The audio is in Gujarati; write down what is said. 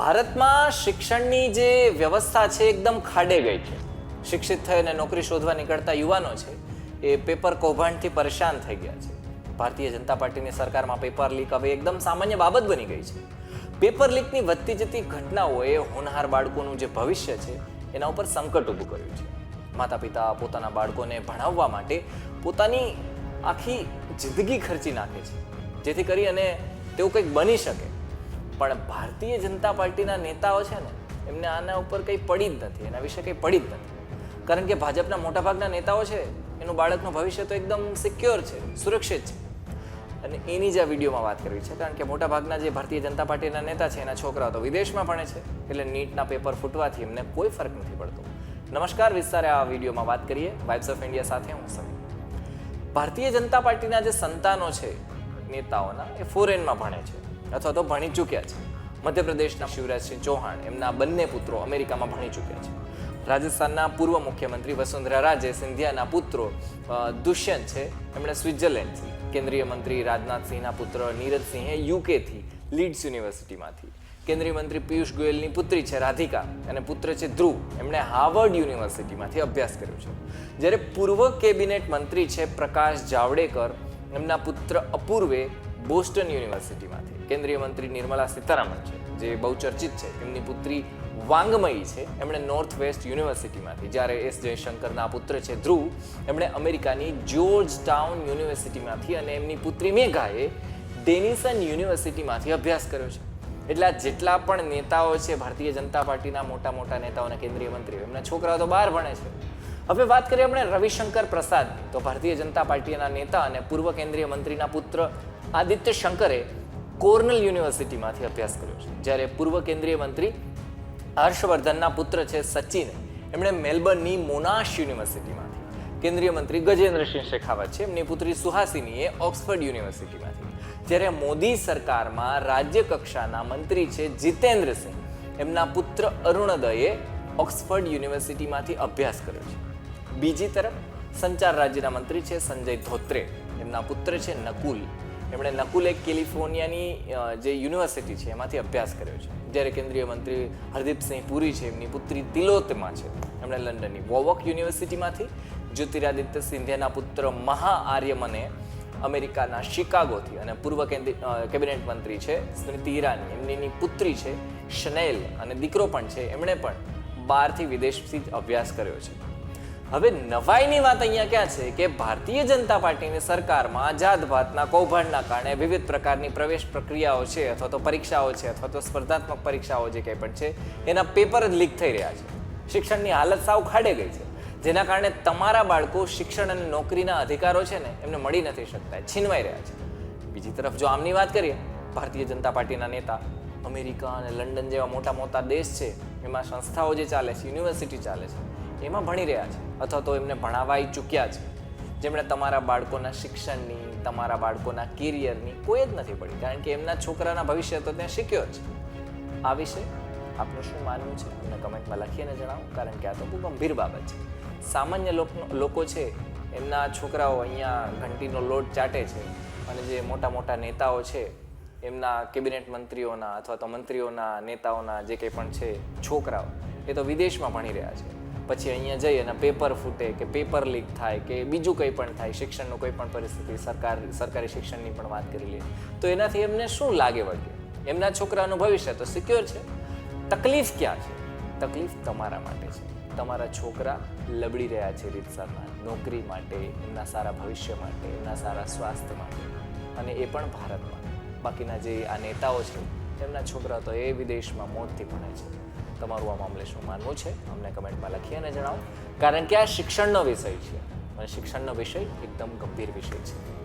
ભારતમાં શિક્ષણની જે વ્યવસ્થા છે એકદમ ખાડે ગઈ છે. શિક્ષિત થઈ અને નોકરી શોધવા નીકળતા યુવાનો છે, એ પેપર કૌભાંડથી પરેશાન થઈ ગયા છે. ભારતીય જનતા પાર્ટીની સરકારમાં પેપર લીક હવે એકદમ સામાન્ય બાબત બની ગઈ છે. પેપર લીકની વધતી જતી ઘટનાઓએ હોનહાર બાળકોનું જે ભવિષ્ય છે, એના ઉપર સંકટ ઊભું કર્યું છે. માતા પિતા પોતાના બાળકોને ભણાવવા માટે પોતાની આખી જિંદગી ખર્ચી નાખે છે. જેથી કરી અને તેઓ કંઈક બની શકે. પણ ભારતીય જનતા પાર્ટીના નેતાઓ છે ને, એમને આના ઉપર કંઈ પડી જ નથી, એના વિશે કંઈ પડી જ નથી. કારણ કે ભાજપના મોટાભાગના નેતાઓ છે, એનું બાળકનું ભવિષ્ય તો એકદમ સિક્યોર છે, સુરક્ષિત છે. અને એની જ આ વિડીયોમાં વાત કરવી છે, કારણ કે મોટાભાગના જે ભારતીય જનતા પાર્ટીના નેતા છે, એના છોકરાઓ તો વિદેશમાં ભણે છે, એટલે નીટના પેપર ફૂટવાથી એમને કોઈ ફરક નથી પડતો. નમસ્કાર, વિસ્તારે આ વિડીયોમાં વાત કરીએ વાઇબ્સ ઓફ ઇન્ડિયા સાથે હું સમી ભારતીય જનતા પાર્ટીના જે સંતાનો છે, નેતાઓના, એ ફોરેનમાં ભણે છે. અથવા તો ભણી ચૂક્યા છે. મધ્યપ્રદેશના શિવરાજસિંહ ચૌહાણ એમના બંને પુત્રો અમેરિકામાં ભણી ચૂક્યા છે. રાજસ્થાનના પૂર્વ મુખ્યમંત્રી વસુંધરા રાજે સિંધિયાના પુત્રો દુષ્યંત છે. એમણે સ્વિટ્ઝરલેન્ડથી કેન્દ્રીય મંત્રી રાજનાથસિંહના પુત્ર નીરજસિંહે યુકેથી લીડ્સ યુનિવર્સિટીમાંથી. કેન્દ્રીય મંત્રી પિયુષ ગોયલની પુત્રી છે રાધિકા અને પુત્ર છે ધ્રુવ. એમણે હાર્વર્ડ યુનિવર્સિટીમાંથી અભ્યાસ કર્યો છે. જ્યારે પૂર્વ કેબિનેટ મંત્રી છે પ્રકાશ જાવડેકર, એમના પુત્ર અપૂર્વે બોસ્ટન યુનિવર્સિટીમાંથી. કેન્દ્રીય મંત્રી નિર્મલા સીતારામન છે, જે બહુ ચર્ચિત છે. એમની પુત્રી વાંગમયી છે. એમણે નોર્થ વેસ્ટ યુનિવર્સિટીમાંથી જ્યારે એસ જયશંકરના પુત્ર છે ધ્રુવ, એમણે અમેરિકાની જ્યોર્જ ટાઉન યુનિવર્સિટીમાંથી અને એમની પુત્રી મેઘાએ ડેનિસન યુનિવર્સિટીમાંથી અભ્યાસ કર્યો છે. એટલે જેટલા પણ નેતાઓ છે, ભારતીય જનતા પાર્ટીના મોટા મોટા નેતાઓના કેન્દ્રીય મંત્રીઓ, એમના છોકરાઓ તો બહાર ભણે છે. હવે વાત કરીએ આપણે રવિશંકર પ્રસાદની. તો ભારતીય જનતા પાર્ટીના નેતા અને પૂર્વ કેન્દ્રીય મંત્રીના પુત્ર આદિત્ય શંકરે કોર્નલ યુનિવર્સિટીમાંથી અભ્યાસ કર્યો છે. જ્યારે પૂર્વ કેન્દ્રીય મંત્રી હર્ષવર્ધનના પુત્ર છે સચિન, એમણે મેલબર્નની મોનાશ યુનિવર્સિટીમાંથી. કેન્દ્રીય મંત્રી ગજેન્દ્રસિંહ શેખાવત છે, એમની પુત્રી સુહાસિનીએ ઓક્સફર્ડ યુનિવર્સિટીમાંથી. જ્યારે મોદી સરકારમાં રાજ્ય કક્ષાના મંત્રી છે જીતેન્દ્રસિંહ, એમના પુત્ર અરુણોદયે ઓક્સફર્ડ યુનિવર્સિટીમાંથી અભ્યાસ કર્યો છે. બીજી તરફ સંચાર રાજ્યના મંત્રી છે સંજય ધોત્રે, એમના પુત્ર છે નકુલ એમણે નકુલેક કેલિફોર્નિયાની જે યુનિવર્સિટી છે, એમાંથી અભ્યાસ કર્યો છે. જ્યારે કેન્દ્રીય મંત્રી હરદીપસિંહ પુરી છે, એમની પુત્રી તિલોતમાં છે. એમણે લંડનની વોવોક યુનિવર્સિટીમાંથી, જ્યોતિરાદિત્ય સિંધિયાના પુત્ર મહા આર્યમને અમેરિકાના શિકાગોથી અને પૂર્વ કેબિનેટ મંત્રી છે, સ્મૃતિ ઈરાની. એમની પુત્રી છે, શનેલ. અને દીકરો પણ છે, એમણે પણ બહારથી વિદેશથી જ અભ્યાસ કર્યો છે. હવે નવાઈની વાત અહીંયા ક્યાં છે કે ભારતીય જનતા પાર્ટીની સરકારમાં જાત ભાતના કૌભાંડના કારણે વિવિધ પ્રકારની પ્રવેશ પ્રક્રિયાઓ છે અથવા તો પરીક્ષાઓ છે અથવા તો સ્પર્ધાત્મક પરીક્ષાઓ જે કંઈ પણ છે, એના પેપર જ લીક થઈ રહ્યા છે. શિક્ષણની હાલત સાવ ખાડે ગઈ છે. જેના કારણે તમારા બાળકો શિક્ષણ અને નોકરીના અધિકારો છે ને એમને મળી નથી શકતા, છીનવાઈ રહ્યા છે. બીજી તરફ જો આમની વાત કરીએ, ભારતીય જનતા પાર્ટીના નેતા અમેરિકા અને લંડન જેવા મોટા મોટા દેશ છે, એમાં સંસ્થાઓ જે ચાલે છે, યુનિવર્સિટી ચાલે છે એમાં ભણી રહ્યા છે અથવા તો એમને ભણાવાઈ ચૂક્યા છે. જેમણે તમારા બાળકોના શિક્ષણની, તમારા બાળકોના કેરિયરની કોઈ જ નથી પડી. કારણ કે એમના છોકરાના ભવિષ્ય તો ત્યાં શીખ્યો છે. આ વિશે આપનું શું માનવું છે? મને કમેન્ટમાં લખીને જણાવો, કારણ કે આ તો બહુ ગંભીર બાબત છે. સામાન્ય લોકો છે, એમના છોકરાઓ અહીંયા ઘંટીનો લોટ ચાટે છે અને જે મોટા મોટા નેતાઓ છે, એમના કેબિનેટ મંત્રીઓના અથવા તો મંત્રીઓના નેતાઓના જે કંઈ પણ છે છોકરાઓ, એ તો વિદેશમાં ભણી રહ્યા છે. પછી અહીંયા જઈ અને પેપર ફૂટે કે પેપર લીક થાય કે બીજું કંઈ પણ થાય, શિક્ષણનું કોઈ પણ પરિસ્થિતિ, સરકાર, સરકારી શિક્ષણની પણ વાત કરી લઈએ. તો એનાથી એમને શું લાગે વળગે? એમના છોકરાનું ભવિષ્ય તો સિક્યોર છે. તકલીફ ક્યાં છે? તકલીફ તમારા માટે છે. તમારા છોકરા લબડી રહ્યા છે રીતસરના નોકરી માટે, એમના સારા ભવિષ્ય માટે, એમના સારા સ્વાસ્થ્ય માટે અને એ પણ ભારતમાં. બાકીના જે આ નેતાઓ છે, એમના છોકરા તો એ વિદેશમાં મોતથી ભણે છે. તમારું આ મામલે શું માનવું છે? અમને કમેન્ટમાં લખી અને જણાવો. કારણ કે આ શિક્ષણનો વિષય છે. અને શિક્ષણનો વિષય એકદમ ગંભીર વિષય છે.